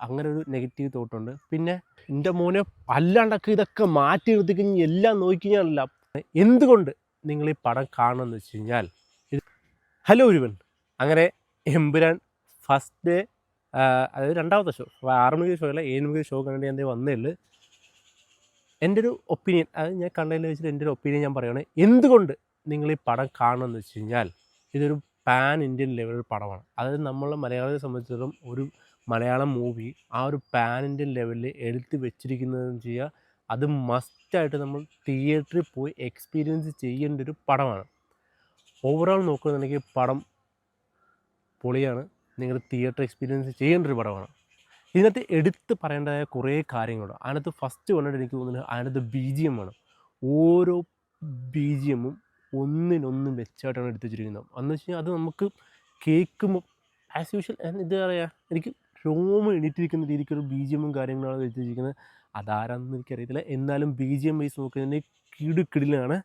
അങ്ങനെ ഒരു നെഗറ്റീവ് തോട്ടുണ്ട് പിന്നെ എന്റെ മോനെ അല്ലാണ്ടൊക്കെ ഇതൊക്കെ മാറ്റി നിർത്തിക്കഴിഞ്ഞ് എല്ലാം നോക്കിക്കഴിഞ്ഞാലല്ല എന്തുകൊണ്ട് നിങ്ങൾ ഈ പടം കാണണമെന്ന് വെച്ച് കഴിഞ്ഞാൽ ഹലോ ഒരുവൻ. അങ്ങനെ എമ്പുരാൻ ഫസ്റ്റ് ഡേ അതായത് രണ്ടാമത്തെ ഷോ ആറ് മണിക്ക് ഷോ അല്ല ഏഴ് മണിക്ക് ഷോ കണ്ടി ഞാൻ ദേ വന്നേ എന്റെ ഒരു ഒപ്പീനിയൻ അത് ഞാൻ കണ്ടതിൽ വെച്ചിട്ട് എന്റെ ഒരു ഒപ്പീനിയൻ ഞാൻ പറയുകയാണ് എന്തുകൊണ്ട് നിങ്ങൾ ഈ പടം കാണണമെന്ന് വെച്ച് കഴിഞ്ഞാൽ ഇതൊരു പാൻ ഇന്ത്യൻ ലെവൽ പടമാണ്. അതായത് നമ്മളെ മലയാളത്തെ സംബന്ധിച്ചിടത്തോളം ഒരു മലയാളം മൂവി ആ ഒരു ഇന്ത്യൻ ലെവലിൽ എടുത്ത് വെച്ചിരിക്കുന്നതെന്ന് ചെയ്യുക അത് മസ്റ്റായിട്ട് നമ്മൾ തിയേറ്ററിൽ പോയി എക്സ്പീരിയൻസ് ചെയ്യേണ്ട ഒരു പടമാണ്. ഓവറോൾ നോക്കുകയാണെങ്കിൽ പടം പൊളിയാണ്. നിങ്ങൾ തിയേറ്റർ എക്സ്പീരിയൻസ് ചെയ്യേണ്ട ഒരു പടമാണ്. ഇതിനകത്ത് എടുത്ത് പറയേണ്ടതായ കുറേ കാര്യങ്ങളുണ്ട്. അതിനകത്ത് ഫസ്റ്റ് വന്നിട്ട് എനിക്ക് തോന്നുന്നത് അതിനകത്ത് ബി ജി എം ആണ്. ഓരോ ബി ജി എമ്മും ഒന്നിനൊന്നും വെച്ചായിട്ടാണ് എടുത്ത് വെച്ചിരിക്കുന്നത്. എന്ന് വെച്ച് കഴിഞ്ഞാൽ അത് നമുക്ക് കേൾക്കുമ്പോൾ ആസ് യൂഷ്വൽ ഇത് പറയുക? എനിക്ക് രോമം എണീറ്റിരിക്കുന്ന രീതിക്കൊരു ബി ജി എമ്മും കാര്യങ്ങളാണ് വെച്ചിരിക്കുന്നത് അതാരാണെന്ന് എനിക്കറിയത്തില്ല. എന്നാലും ബി ജി എം വൈസ് നോക്കുന്നതിന്റെ കിടുക്കിടിലാണ്.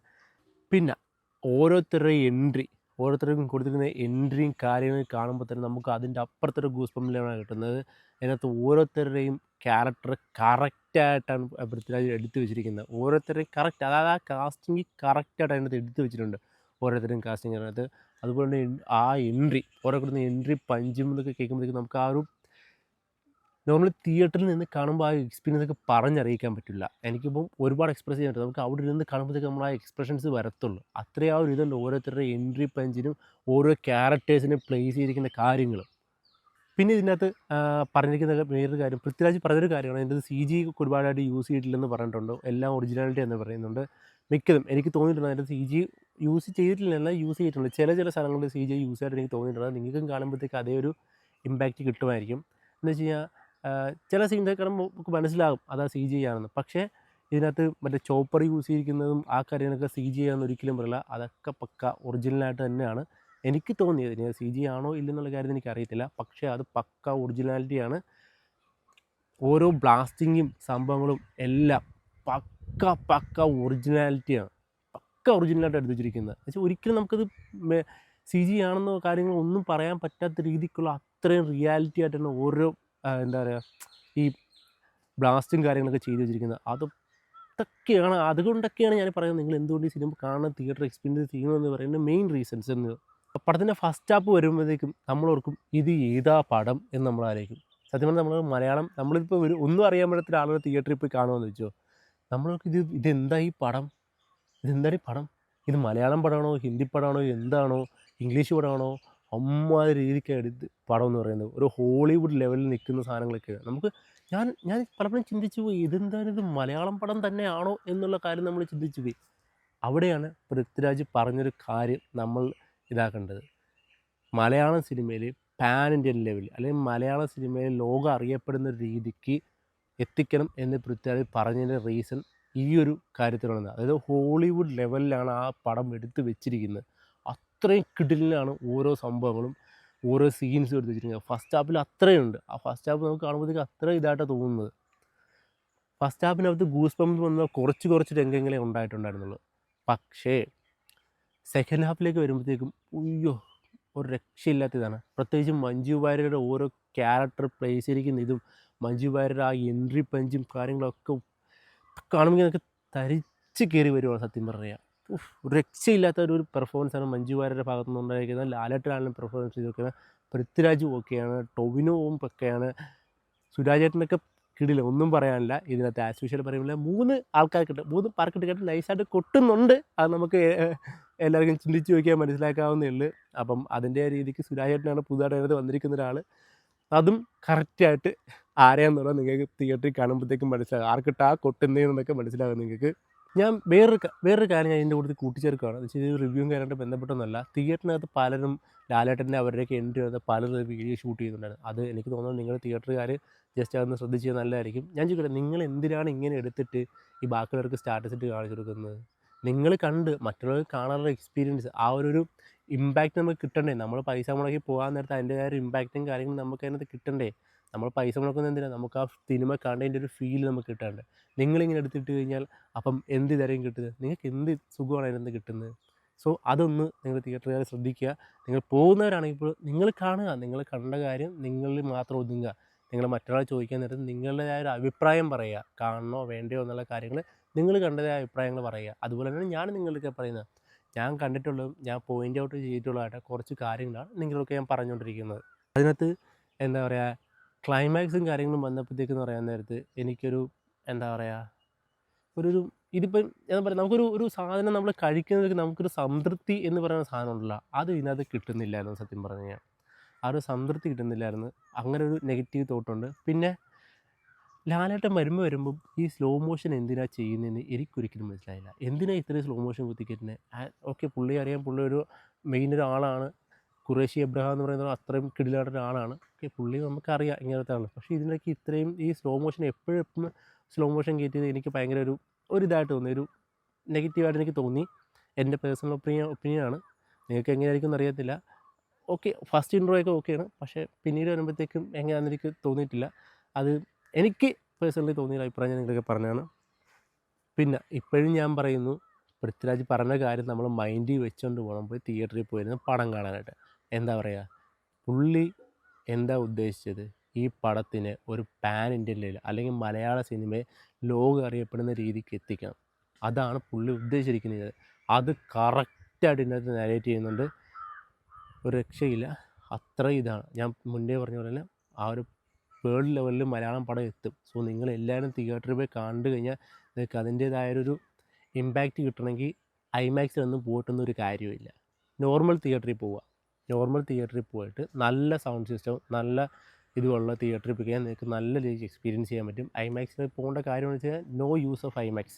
പിന്നെ ഓരോരുത്തരുടെ എൻട്രി ഓരോരുത്തർക്കും കൊടുത്തിരിക്കുന്ന എൻട്രിയും കാര്യങ്ങളും കാണുമ്പോൾ തന്നെ നമുക്ക് അതിന്റെ അപ്പുറത്തൊരു ഗൂസ്പമ്പിലാണ് കിട്ടുന്നത്. അതിനകത്ത് ഓരോരുത്തരുടെയും ക്യാരക്ടർ കറക്റ്റായിട്ടാണ് പൃഥ്വിരാജ് എടുത്തു വെച്ചിരിക്കുന്നത്. ഓരോരുത്തരുടെയും കറക്റ്റ് അതായത് ആ കാസ്റ്റിംഗ് കറക്റ്റായിട്ട് അതിനകത്ത് എടുത്തു വെച്ചിട്ടുണ്ട് ഓരോരുത്തരുടെയും കാസ്റ്റിംഗ് അതിനകത്ത്. അതുപോലെ തന്നെ ആ എൻട്രി ഓരോ കൊടുക്കുന്ന എൻട്രി പഞ്ചും എന്നൊക്കെ കേൾക്കുമ്പോഴത്തേക്കും നമുക്ക് ആ ഒരു നോർമലി തിയേറ്ററിൽ നിന്ന് കാണുമ്പോൾ ആ എക്സ്പീരിയൻസ് ഒക്കെ പറഞ്ഞറിയിക്കാൻ പറ്റില്ല. എനിക്കിപ്പം ഒരുപാട് എക്സ്പ്രസ് ചെയ്യാൻ പറ്റും നമുക്ക് അവിടെ ഇരുന്ന് കാണുമ്പോഴത്തേക്ക് നമ്മൾ ആ എക്സ്പ്രഷൻസ് വരത്തുള്ളൂ. അത്രയും ആ ഒരു ഇതുണ്ട് ഓരോരുത്തരുടെ എൻട്രി പഞ്ചിനും ഓരോ ക്യാരക്ടേഴ്സിനും പ്ലേസ് ചെയ്തിരിക്കുന്ന കാര്യങ്ങളും. പിന്നെ ഇതിനകത്ത് പറഞ്ഞിരിക്കുന്ന വേറൊരു കാര്യം പൃഥ്വിരാജ് പറഞ്ഞൊരു കാര്യമാണ്. എന്റെ സി ജി ഒരുപാടായിട്ട് യൂസ് ചെയ്തിട്ടില്ലെന്ന് പറഞ്ഞിട്ടുണ്ട്. എല്ലാം ഒറിജിനാലിറ്റി എന്ന് പറയുന്നുണ്ട്. മിക്കതും എനിക്ക് തോന്നിയിട്ടുണ്ട് അതിന്റെ സി ജി യൂസ് ചെയ്തിട്ടില്ല യൂസ് ചെയ്തിട്ടുണ്ട്. ചില ചില സ്ഥലങ്ങളിൽ സി ജി യൂസ് ആയിട്ട് എനിക്ക് തോന്നിയിട്ടുണ്ട് നിങ്ങൾക്കും കാണുമ്പോഴത്തേക്ക് അതേ ഒരു ഇമ്പാക്റ്റ് കിട്ടുമായിരിക്കും. എന്ന് വെച്ച് കഴിഞ്ഞാൽ ചില സീൻസൊക്കെ കാണുമ്പോൾ നമുക്ക് മനസ്സിലാകും അതാ സി ജി ആണെന്ന് പക്ഷേ ഇതിനകത്ത് മറ്റേ ചോപ്പർ യൂസ് ചെയ്തിരിക്കുന്നതും ആ കാര്യങ്ങളൊക്കെ സി ജി ആണെന്ന് ഒരിക്കലും പറയില്ല. അതൊക്കെ പക്ക ഒറിജിനലായിട്ട് തന്നെയാണ്. എനിക്ക് തോന്നിയത് ഇനി സി ജി ആണോ ഇല്ലെന്നുള്ള കാര്യം എനിക്ക് അറിയത്തില്ല. പക്ഷേ അത് പക്ക ഒറിജിനാലിറ്റിയാണ് ഓരോ ബ്ലാസ്റ്റിങ്ങും സംഭവങ്ങളും എല്ലാം പക്ക പക്ക ഒറിജിനാലിറ്റിയാണ് പക്ക ഒറിജിനലായിട്ട് എടുത്തു വെച്ചിരിക്കുന്നത് വെച്ചാൽ ഒരിക്കലും നമുക്കത് സി ജി ആണെന്നോ കാര്യങ്ങളോ ഒന്നും പറയാൻ പറ്റാത്ത രീതിക്കുള്ള അത്രയും റിയാലിറ്റി ആയിട്ടാണ് ഓരോ എന്താ പറയുക ഈ ബ്ലാസ്റ്റും കാര്യങ്ങളൊക്കെ ചെയ്തു വെച്ചിരിക്കുന്നത്. അത് അതൊക്കെയാണ് അതുകൊണ്ടൊക്കെയാണ് ഞാൻ പറയുന്നത് നിങ്ങൾ എന്തുകൊണ്ട് ഈ സിനിമ കാണാൻ തിയേറ്റർ എക്സ്പീരിയൻസ് ചെയ്യണമെന്ന് പറയുന്ന മെയിൻ റീസൺസ് എന്ന്. പടത്തിന്റെ ഫസ്റ്റ് ആപ്പ് വരുമ്പോഴത്തേക്കും നമ്മളോർക്കും ഇത് ഏതാ പടം എന്ന് നമ്മൾ ആലോചിക്കും. സത്യം പറഞ്ഞാൽ നമ്മൾ മലയാളം നമ്മളിപ്പോൾ ഒരു ഒന്നും അറിയാൻ പറ്റത്തില്ല ആളുകൾ തിയേറ്ററിൽ പോയി കാണുമെന്ന് വെച്ചോ. നമ്മൾക്ക് ഇത് ഇതെന്താ ഈ പടം? ഇതെന്താ ഈ പടം? ഇത് മലയാളം പടമാണോ ഹിന്ദി പടമാണോ എന്താണോ ഇംഗ്ലീഷ് പടമാണോ അമ്മാതിരി രീതിക്ക് എടുത്ത് പടം എന്ന് പറയുന്നത്. ഒരു ഹോളിവുഡ് ലെവലിൽ നിൽക്കുന്ന സാധനങ്ങളൊക്കെയാണ് നമുക്ക് ഞാൻ ഞാൻ പലപ്പോഴും ചിന്തിച്ചു പോയി ഇതെന്താണ് ഇത്? മലയാളം പടം തന്നെയാണോ എന്നുള്ള കാര്യം നമ്മൾ ചിന്തിച്ചു പോയി. അവിടെയാണ് പൃഥ്വിരാജ് പറഞ്ഞൊരു കാര്യം നമ്മൾ ഇതാക്കേണ്ടത്. മലയാളം സിനിമയിൽ പാൻ ഇന്ത്യൻ ലെവൽ അല്ലെങ്കിൽ മലയാള സിനിമയിൽ ലോകം അറിയപ്പെടുന്ന രീതിക്ക് എത്തിക്കണം എന്ന് പൃഥ്വിരാജ് പറഞ്ഞതിന്റെ റീസൺ ഈ ഒരു കാര്യത്തിലുള്ളത്. അതായത് ഹോളിവുഡ് ലെവലിലാണ് ആ പടം എടുത്തു വെച്ചിരിക്കുന്നത്. അത്രയും കിടിലാണ് ഓരോ സംഭവങ്ങളും ഓരോ സീൻസും എടുത്ത് വെച്ചിരിക്കുന്നത് ഫസ്റ്റ് ഹാപ്പിൽ അത്രയുണ്ട്. ആ ഫസ്റ്റ് ഹാഫ് നമുക്ക് കാണുമ്പോഴത്തേക്ക് അത്ര ഇതായിട്ടാണ് തോന്നുന്നത്. ഫസ്റ്റ് ഹാപ്പിനകത്ത് ഗൂസ് പമ്പ് വന്ന കുറച്ച് കുറച്ച് രംഗങ്ങളെ ഉണ്ടായിട്ടുണ്ടായിരുന്നുള്ളൂ. പക്ഷേ സെക്കൻഡ് ഹാഫിലേക്ക് വരുമ്പോഴത്തേക്കും അയ്യോ ഒരു രക്ഷയില്ലാത്ത ഇതാണ് പ്രത്യേകിച്ച് മഞ്ജു വാര്യരുടെ ഓരോ ക്യാരക്ടർ പ്ലേ ചെയ്തിരിക്കുന്ന ഇതും മഞ്ജു വാര്യരുടെ ആ എൻട്രി പഞ്ചും കാര്യങ്ങളൊക്കെ കാണുമ്പോൾ നമുക്ക് തരിച്ച് കയറി വരുവാണ് സത്യം പറയുക രക്ഷയില്ലാത്ത ഒരു പെർഫോമൻസ് ആണ് മഞ്ജു വാര്യരുടെ ഭാഗത്തു നിന്ന് ഉണ്ടായിരിക്കുന്നത് ലാലേട്ടനാണ് പെർഫോമൻസ് ചെയ്ത് നോക്കുന്നത് പൃഥ്വിരാജും ഓക്കെയാണ് ടൊവിനോവും ഒക്കെയാണ്. സുരാജേട്ടനൊക്കെ കിടില്ല ഒന്നും പറയാനില്ല. ഇതിനകത്ത് ആസ് യൂഷ്വൽ പറയുമ്പോൾ മൂന്ന് ആൾക്കാർക്കിട്ട് മൂന്ന് പാർക്കിട്ട് കേട്ട് നൈസായിട്ട് കൊട്ടുന്നുണ്ട്. അത് നമുക്ക് എല്ലാവർക്കും ചിന്തിച്ച് നോക്കിയാൽ മനസ്സിലാക്കാവുന്നേ ഉള്ളൂ അപ്പം അതിന്റെ രീതിക്ക് സുരാജേട്ടനാണ് പുതുതായിട്ട് അതിനകത്ത് വന്നിരിക്കുന്ന ഒരാൾ അതും കറക്റ്റായിട്ട് ആരെയാണെന്നുള്ളത് നിങ്ങൾക്ക് തിയേറ്ററിൽ കാണുമ്പോഴത്തേക്കും മനസ്സിലാകും. ആർക്കിട്ടാ കൊട്ടുന്നതെന്നൊക്കെ മനസ്സിലാകും നിങ്ങൾക്ക്. ഞാൻ വേറൊരു വേറൊരു കാര്യം ഞാൻ ഇതിന്റെ കൂടുതൽ കൂട്ടിച്ചേർക്കുകയാണ്. എന്ന് വെച്ചാൽ ഇത് റിവ്യൂവും കാര്യമായിട്ട് ബന്ധപ്പെട്ടൊന്നുമല്ല. തിയേറ്ററിനകത്ത് പലരും ലാലേട്ടന്റെ അവരുടെയൊക്കെ എൻട്രി വന്ന് പലരും വീഡിയോ ഷൂട്ട് ചെയ്യുന്നുണ്ടായിരുന്നു. അത് എനിക്ക് തോന്നുന്നത് നിങ്ങൾ തിയേറ്ററുകാർ ജസ്റ്റ് അതൊന്ന് ശ്രദ്ധിച്ചത് നല്ലതായിരിക്കും. ഞാൻ ചോദിക്കട്ടെ നിങ്ങൾ എന്തിനാണ് ഇങ്ങനെ എടുത്തിട്ട് ഈ ബാക്കിയുള്ളവർക്ക് സ്റ്റാറ്റസ് ഇട്ട് കാണിച്ചു കൊടുക്കുന്നത്? നിങ്ങൾ കണ്ട് മറ്റുള്ളവർ കാണാനുള്ള എക്സ്പീരിയൻസ് ആ ഒരു ഇമ്പാക്റ്റ് നമുക്ക് കിട്ടണ്ടേ? നമ്മൾ പൈസ മുടക്കി പോകാൻ നേരത്തെ അതിന്റെതായ ഒരു ഇമ്പാക്റ്റും കാര്യങ്ങളും നമുക്ക് അതിനകത്ത് കിട്ടണ്ടേ? നമ്മൾ പൈസ മുടക്കുന്ന എന്തിനാ? നമുക്ക് ആ സിനിമ കണ്ടതിന്റെ ഒരു ഫീൽ നമുക്ക് കിട്ടാണ്ട്. നിങ്ങളിങ്ങനെ എടുത്തിട്ട് കഴിഞ്ഞാൽ അപ്പം എന്ത് ഇതായിരിക്കും കിട്ടുന്നത്? നിങ്ങൾക്ക് എന്ത് സുഖമാണ് അതിനകത്ത് കിട്ടുന്നത്? സോ അതൊന്ന് നിങ്ങൾ തിയേറ്ററുകാർ ശ്രദ്ധിക്കുക. നിങ്ങൾ പോകുന്നവരാണെങ്കിൽ ഇപ്പോൾ നിങ്ങൾ കാണുക. നിങ്ങൾ കണ്ട കാര്യം നിങ്ങളിൽ മാത്രം ഒതുങ്ങുക. നിങ്ങൾ മറ്റൊരാളെ ചോദിക്കാൻ നേരത്ത് നിങ്ങളുടേതായ ഒരു അഭിപ്രായം പറയുക. കാണണോ? വേണ്ടയോ? എന്നുള്ള കാര്യങ്ങൾ നിങ്ങൾ കണ്ടതായ അഭിപ്രായങ്ങൾ പറയുക. അതുപോലെ തന്നെ ഞാൻ നിങ്ങൾക്ക് പറയുന്നത്. ഞാൻ കണ്ടിട്ടുള്ളതും ഞാൻ പോയിന്റ് ഔട്ട് ചെയ്തിട്ടുള്ളതായിട്ട് കുറച്ച് കാര്യങ്ങളാണ് നിങ്ങളൊക്കെ ഞാൻ പറഞ്ഞുകൊണ്ടിരിക്കുന്നത് അതിനകത്ത് എന്താ പറയുക ക്ലൈമാക്സും കാര്യങ്ങളും വന്നപ്പോഴത്തേക്കെന്ന് പറയാൻ നേരത്ത് എനിക്കൊരു എന്താ പറയുക ഒരു ഒരു ഇതിപ്പം എന്താ പറയുക നമുക്കൊരു ഒരു സാധനം നമ്മൾ കഴിക്കുന്നതിൽ നമുക്കൊരു സംതൃപ്തി എന്ന് പറയുന്ന സാധനം ഉണ്ടല്ലോ അത് ഇതിനകത്ത് കിട്ടുന്നില്ലായിരുന്നു സത്യം പറഞ്ഞു കഴിഞ്ഞാൽ. ആ ഒരു സംതൃപ്തി കിട്ടുന്നില്ലായിരുന്നു. അങ്ങനെ ഒരു നെഗറ്റീവ് തോട്ടുണ്ട് പിന്നെ ലാലേട്ടൻ വരുമ്പോൾ വരുമ്പം ഈ സ്ലോ മോഷൻ എന്തിനാ ചെയ്യുന്നതെന്ന് എനിക്കൊരിക്കലും മനസ്സിലായില്ല. എന്തിനാ ഇത്രയും സ്ലോ മോഷൻ കുത്തിക്കറ്റുന്നത് ഓക്കെ പുള്ളി അറിയാം പുള്ളി ഒരു മെയിൻ ഒരാളാണ്. കുറേശ്ശി എബ്രഹാം എന്ന് പറയുന്നത് അത്രയും കിടിലായിട്ട് ഒരാളാണ് ഓക്കെ പുള്ളി നമുക്കറിയാം ഇങ്ങനത്തെ ആണ് പക്ഷേ ഇതിനൊക്കെ ഇത്രയും ഈ സ്ലോ മോഷൻ എപ്പോഴും സ്ലോ മോഷൻ കയറ്റിയത് എനിക്ക് ഭയങ്കര ഒരു ഒരു ഇതായിട്ട് തോന്നി. ഒരു നെഗറ്റീവായിട്ട് എനിക്ക് തോന്നി. എന്റെ പേഴ്സണൽ ഒപ്പീനിയൻ ആണ്. നിങ്ങൾക്ക് എങ്ങനെയായിരിക്കും അറിയത്തില്ല. ഓക്കെ ഫസ്റ്റ് ഇൻട്രോയൊക്കെ ഓക്കെയാണ് പക്ഷേ പിന്നീട് വരുമ്പോഴത്തേക്കും എങ്ങനെയാണെന്ന് എനിക്ക് തോന്നിയിട്ടില്ല. അത് എനിക്ക് പേഴ്സണലി തോന്നിയ അഭിപ്രായം ഞാൻ നിങ്ങൾക്ക് പറഞ്ഞതാണ്. പിന്നെ ഇപ്പോഴും ഞാൻ പറയുന്നു പൃഥ്വിരാജ് പറഞ്ഞ കാര്യം നമ്മൾ മൈൻഡിൽ വെച്ചുകൊണ്ട് പോകണം പോയി തിയേറ്ററിൽ പോയിരുന്നു പടം കാണാനായിട്ട്. എന്താ പറയുക പുള്ളി എന്താ ഉദ്ദേശിച്ചത്? ഈ പടത്തിന് ഒരു പാൻ ഇന്ത്യൻ ലെവൽ അല്ലെങ്കിൽ മലയാള സിനിമയെ ലോകം അറിയപ്പെടുന്ന രീതിക്ക് എത്തിക്കണം. അതാണ് പുള്ളി ഉദ്ദേശിച്ചിരിക്കുന്നത്. അത് കറക്റ്റായിട്ട് ഇതിനകത്ത് നരേറ്റ് ചെയ്യുന്നുണ്ട്. ഒരു രക്ഷയില്ല. അത്ര ഇതാണ്. ഞാൻ മുന്നേ പറഞ്ഞ പോലെ തന്നെ ആ ഒരു വേൾഡ് ലെവലിൽ മലയാളം പടം എത്തും. സോ നിങ്ങൾ എല്ലാവരും തിയേറ്ററിൽ പോയി കണ്ടു കഴിഞ്ഞാൽ നിങ്ങൾക്ക് അതിന്റേതായൊരു ഇമ്പാക്റ്റ് കിട്ടണമെങ്കിൽ ഐമാക്സിലൊന്നും പോയിട്ടൊന്നും ഒരു കാര്യമില്ല നോർമൽ തിയേറ്ററിൽ പോവുക നോർമൽ തിയേറ്ററിൽ പോയിട്ട് നല്ല സൗണ്ട് സിസ്റ്റം നല്ല ഇതുള്ള തിയേറ്ററിൽ പോയി നിങ്ങൾക്ക് നല്ല രീതിക്ക് എക്സ്പീരിയൻസ് ചെയ്യാൻ പറ്റും. ഐമാക്സിൽ പോകേണ്ട കാര്യം എന്ന് വെച്ചാൽ no use of IMAX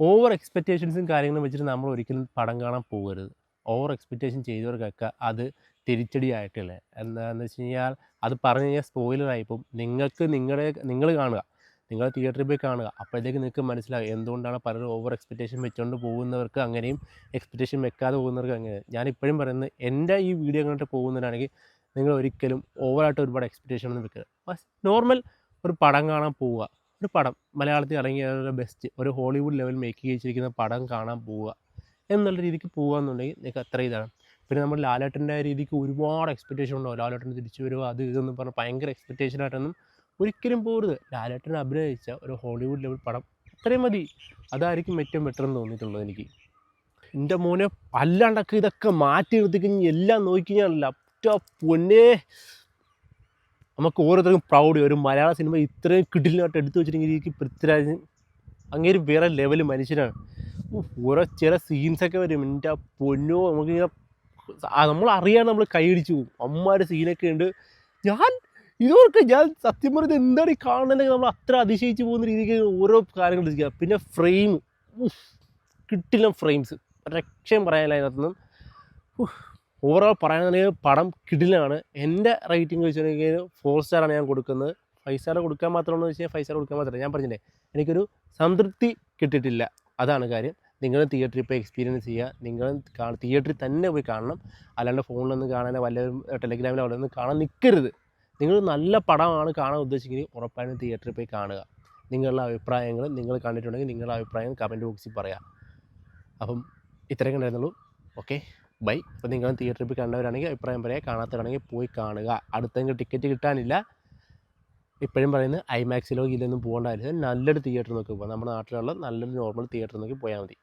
over എക്സ്പെക്റ്റേഷൻസും കാര്യങ്ങളും വെച്ചിട്ട് നമ്മൾ ഒരിക്കലും പടം കാണാൻ പോകരുത്. ഓവർ എക്സ്പെക്റ്റേഷൻ ചെയ്തവർക്കൊക്കെ അത് തിരിച്ചടിയായിട്ടില്ല? എന്താണെന്ന് വെച്ച് കഴിഞ്ഞാൽ അത് പറഞ്ഞു കഴിഞ്ഞാൽ സ്പോയിലറായിപ്പം നിങ്ങൾക്ക് നിങ്ങളുടെ നിങ്ങൾ കാണുക. നിങ്ങൾ തിയേറ്ററിൽ പോയി കാണുക. അപ്പോഴത്തേക്ക് നിങ്ങൾക്ക് മനസ്സിലാകും എന്തുകൊണ്ടാണ് പലരും ഓവർ എക്സ്പെക്റ്റേഷൻ വെച്ചുകൊണ്ട് പോകുന്നവർക്ക് അങ്ങനെയും എക്സ്പെക്റ്റേഷൻ വെക്കാതെ പോകുന്നവർക്ക് അങ്ങനെ ഞാൻ ഇപ്പോഴും പറയുന്നത് എന്റെ ഈ വീഡിയോ കണ്ടിട്ട് പോകുന്നവരാണെങ്കിൽ നിങ്ങൾ ഒരിക്കലും ഓവറായിട്ട് ഒരുപാട് എക്സ്പെക്റ്റേഷൻ ഒന്നും വെക്കരുത്. നോർമൽ ഒരു പടം കാണാൻ പോവുക. ഒരു പടം. മലയാളത്തിൽ ഇറങ്ങിയ ബെസ്റ്റ് ഒരു ഹോളിവുഡ് ലെവൽ മേക്ക് ചെയ്തിരിക്കുന്ന പടം കാണാൻ പോവുക. എന്നുള്ള രീതിക്ക് പോകുകയെന്നുണ്ടെങ്കിൽ നിങ്ങൾക്ക് അത്ര ഇതാണ്. പിന്നെ നമ്മൾ ലാലേട്ടന്റെ രീതിക്ക് ഒരുപാട് എക്സ്പെക്റ്റേഷൻ ഉണ്ടാവും ലാലേട്ടൻ തിരിച്ചു വരുമോ അത് ഇതെന്ന് പറഞ്ഞ് ഭയങ്കര എക്സ്പെക്റ്റേഷൻ ആയിട്ടൊന്നും ഒരിക്കലും പോകരുത് ലാലേട്ടൻ അഭിനയിച്ച ഒരു ഹോളിവുഡ് ലെവൽ പടം അത്രയും മതി. അതായിരിക്കും ഏറ്റവും ബെറ്റർ എന്ന് തോന്നിയിട്ടുള്ളത് എനിക്ക്. എന്റെ മോനെ അല്ലാണ്ടൊക്കെ ഇതൊക്കെ മാറ്റി നിർത്തിക്കഴിഞ്ഞ് എല്ലാം നോക്കിക്കഴിഞ്ഞാൽ ഒറ്റ പൊന്നെ. നമുക്ക് ഓരോരുത്തർക്കും പ്രൗഡ് ഒരു മലയാള സിനിമ ഇത്രയും കിടിലായിട്ട് എടുത്തു വെച്ചിട്ടുണ്ടെങ്കിൽ പൃഥ്വിരാജ് അങ്ങേര് വേറെ ലെവൽ മനുഷ്യനാണ്. ഓരോ ചില സീൻസൊക്കെ വരും. എന്റെ പൊന്നോ നമുക്കിങ്ങനെ നമ്മൾ അറിയാൻ നമ്മൾ കൈയടിച്ചു പോകും അമ്മമാരെ സീനൊക്കെ ഉണ്ട് ഞാൻ ഇതൊക്കെ ഞാൻ സത്യം പറഞ്ഞത് എന്താണ് ഈ കാണുന്നതെങ്കിൽ നമ്മൾ അത്ര അതിശയിച്ച് പോകുന്ന രീതിക്ക് ഓരോ കാര്യങ്ങൾ ചെയ്യുക പിന്നെ ഫ്രെയിം കിട്ടില്ല ഫ്രെയിംസ് രക്ഷയും പറയാനില്ല അതിനകത്തുനിന്നും. ഓവറോൾ പറയാനുണ്ടെങ്കിൽ പടം കിടിലാണ് എന്റെ റേറ്റിംഗ് വെച്ചിട്ടുണ്ടെങ്കിൽ ഫോർ സ്റ്റാറാണ് ഞാൻ കൊടുക്കുന്നത്. ഫൈവ് സ്റ്റാർ കൊടുക്കാൻ മാത്രമാണെന്ന് വെച്ച് കഴിഞ്ഞാൽ ഫൈവ് സ്റ്റാർ കൊടുക്കാൻ മാത്രമല്ല. ഞാൻ പറഞ്ഞില്ലേ എനിക്കൊരു സംതൃപ്തി കിട്ടിയിട്ടില്ല. അതാണ് കാര്യം. നിങ്ങൾ തിയേറ്ററിൽ പോയി എക്സ്പീരിയൻസ് ചെയ്യുക നിങ്ങൾ തിയേറ്ററിൽ തന്നെ പോയി കാണണം. അല്ലാണ്ട് ഫോണിലൊന്നും കാണാനോ വല്ല ടെലിഗ്രാമിലോ അവിടെ ഒന്നും കാണാൻ നിൽക്കരുത് നിങ്ങൾ നല്ല പടമാണ് കാണാൻ ഉദ്ദേശിക്കുന്നത്. ഉറപ്പായും തിയേറ്ററിൽ പോയി കാണുക. നിങ്ങളുടെ അഭിപ്രായങ്ങൾ നിങ്ങൾ കണ്ടിട്ടുണ്ടെങ്കിൽ നിങ്ങളുടെ അഭിപ്രായം കമന്റ് ബോക്സിൽ പറയാം. അപ്പം ഇത്രയൊക്കെ ഉണ്ടായിരുന്നുള്ളൂ. ഓക്കെ ബൈ അപ്പോൾ നിങ്ങൾ തിയേറ്ററിൽ പോയി കണ്ടവരാണെങ്കിൽ അഭിപ്രായം പറയാം. കാണാത്തവരാണെങ്കിൽ പോയി കാണുക. അടുത്തെങ്കിൽ ടിക്കറ്റ് കിട്ടാനില്ല. ഇപ്പോഴും പറയുന്നത് ഐമാക്സിലോ ഇതിലൊന്നും പോകേണ്ട നല്ലൊരു തിയേറ്ററിൽ നോക്കി പോകാം നമ്മുടെ നാട്ടിലുള്ള നല്ലൊരു നോർമൽ തിയേറ്ററിൽ നോക്കി പോയാൽ മതി.